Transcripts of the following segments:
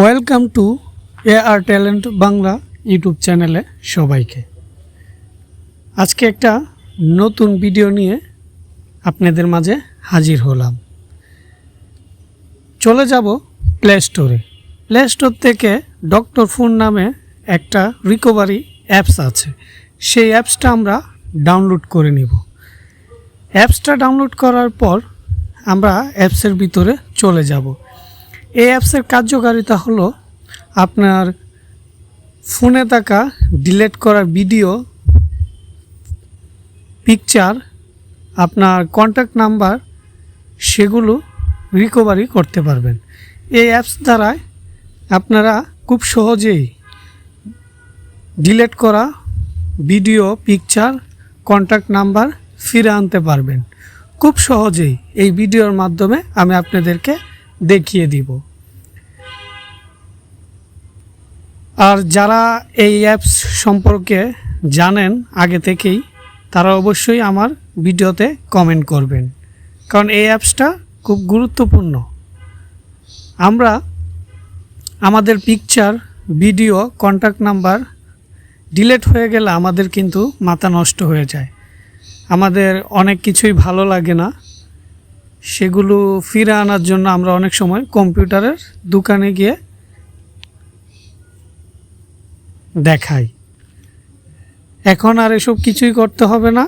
Welcome to A R talent Bangla YouTube চ্যানেলে সবাইকে। আজকে একটা নতুন ভিডিও নিয়ে আপনাদের মাঝে হাজির হলাম। চলে যাব প্লে স্টোরে প্লে স্টোর থেকে ডক্টর ফোন নামে একটা রিকভারি অ্যাপস আছে। সেই অ্যাপসটা আমরা ডাউনলোড করে নিব। অ্যাপসটা ডাউনলোড করার পর আমরা অ্যাপসের ভিতরে চলে যাব। এই অ্যাপসের কার্যকারিতা হলো আপনার ফোনে থাকা ডিলেট করা ভিডিও, পিকচার, আপনার কন্ট্যাক্ট নাম্বার, সেগুলো রিকভারি করতে পারবেন। এই অ্যাপস দ্বারায় আপনারা খুব সহজেই ডিলেট করা ভিডিও, পিকচার কন্ট্যাক্ট নাম্বার ফিরে আনতে পারবেন। খুব সহজেই এই ভিডিওর মাধ্যমে আমি আপনাদেরকে দেখিয়ে দিব। আর যারা এই অ্যাপস সম্পর্কে জানেন আগে থেকেই, তারা অবশ্যই আমার ভিডিওতে কমেন্ট করবেন। কারণ এই অ্যাপসটা খুব গুরুত্বপূর্ণ। আমরা আমাদের picture video contact number delete হয়ে গেলে আমাদের কিন্তু মাথা নষ্ট হয়ে যায়। আমাদের অনেক কিছুই ভালো লাগে না। সেগুলো ফিরে আনার জন্য আমরা অনেক সময় কম্পিউটারের দোকানে গিয়ে দেখাই। এখন আর এসব কিছুই করতে হবে না।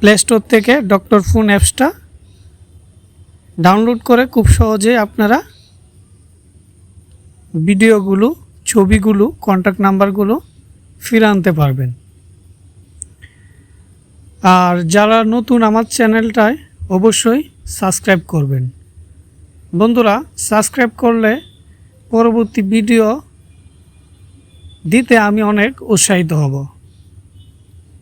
প্লে স্টোর থেকে ডক্টর ফোন অ্যাপসটা ডাউনলোড করে খুব সহজে আপনারা ভিডিওগুলো, ছবিগুলো কন্ট্যাক্ট নাম্বারগুলো ফিরে আনতে পারবেন। আর যারা নতুন আমার চ্যানেলটায়, অবশ্যই সাবস্ক্রাইব করবেন। বন্ধুরা, সাবস্ক্রাইব করলে পরবর্তী ভিডিও দিতে আমি অনেক উৎসাহিত হব।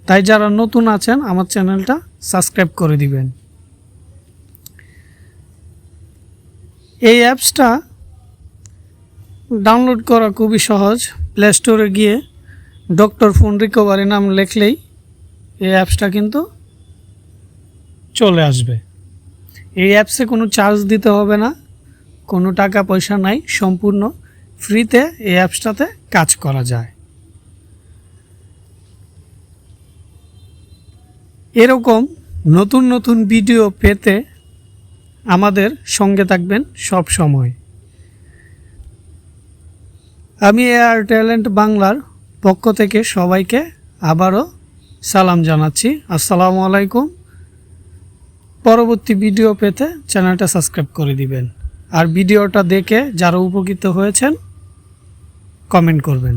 তাই যারা নতুন আছেন, আমার চ্যানেলটা সাবস্ক্রাইব করে দিবেন। এই অ্যাপসটা ডাউনলোড করা খুবই সহজ। প্লে স্টোরে গিয়ে ডক্টর ফোন রিকভারি নাম লেখলেই এই অ্যাপসটা কিন্তু চলে আসবে। এই অ্যাপসে কোনো চার্জ দিতে হবে না, কোনো টাকা পয়সা নাই, সম্পূর্ণ ফ্রিতে এই অ্যাপসটাতে কাজ করা যায়। এরকম নতুন নতুন ভিডিও পেতে আমাদের সঙ্গে থাকবেন সব সময়। আমি এয়ার ট্যালেন্ট বাংলার পক্ষ থেকে সবাইকে আবারও সালাম জানাচ্ছি। আসসালামু আলাইকুম। পরবর্তী ভিডিও পেতে চ্যানেলটা সাবস্ক্রাইব করে দিবেন। আর ভিডিওটা দেখে যারা উপকৃত হয়েছেন কমেন্ট করবেন।